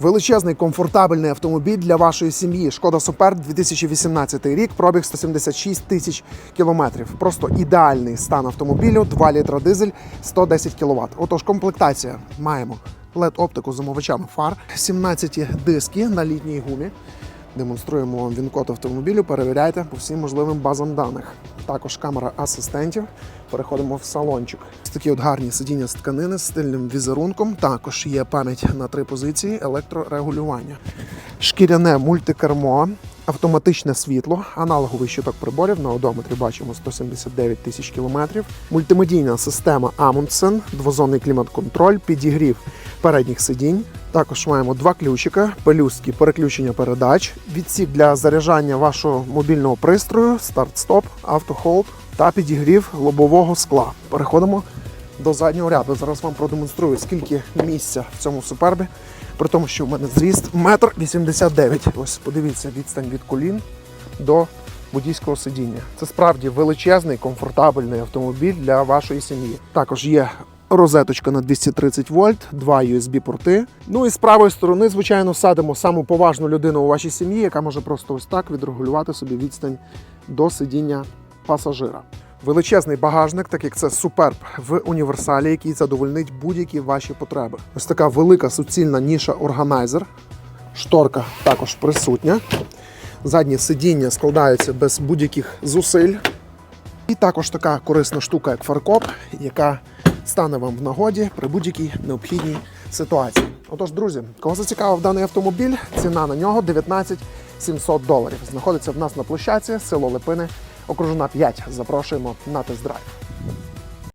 Величезний комфортабельний автомобіль для вашої сім'ї. Шкода Супер 2018 рік, пробіг 176 тисяч кілометрів. Просто ідеальний стан автомобілю, 2 літра дизель, 110 кВт. Отож, комплектація маємо led оптику з омивачами фар, 17 диски на літній гумі. Демонструємо вам він-код автомобілю, перевіряйте по всім можливим базам даних. Також камера асистентів. Переходимо в салончик. Ось такі от гарні сидіння з тканини з стильним візерунком. Також є пам'ять на три позиції, електрорегулювання, шкіряне мультикермо, автоматичне світло, аналоговий щиток приборів на одометрі бачимо 179 тисяч кілометрів. Мультимедійна система Amundsen, двозонний клімат-контроль, підігрів передніх сидінь. Також маємо два ключика, пелюстки переключення передач, відсік для заряджання вашого мобільного пристрою, старт-стоп, автохолд та підігрів лобового скла. Переходимо до заднього ряду. Зараз вам продемонструю, скільки місця в цьому супербі, при тому, що в мене зріст 1,89 м. Ось подивіться відстань від колін до водійського сидіння. Це справді величезний, комфортабельний автомобіль для вашої сім'ї. Також є розеточка на 230 вольт, два USB-порти. Ну і з правої сторони, звичайно, садимо саму поважну людину у вашій сім'ї, яка може просто ось так відрегулювати собі відстань до сидіння пасажира. Величезний багажник, так як це суперб в універсалі, який задовольнить будь-які ваші потреби. Ось така велика суцільна ніша органайзер. Шторка також присутня. Заднє сидіння складається без будь-яких зусиль. І також така корисна штука, як фаркоп, яка стане вам в нагоді при будь-якій необхідній ситуації. Отож, друзі, кого зацікавив даний автомобіль, ціна на нього 19 700 доларів. Знаходиться в нас на площаці, село Липини, окружна 5. Запрошуємо на тест-драйв.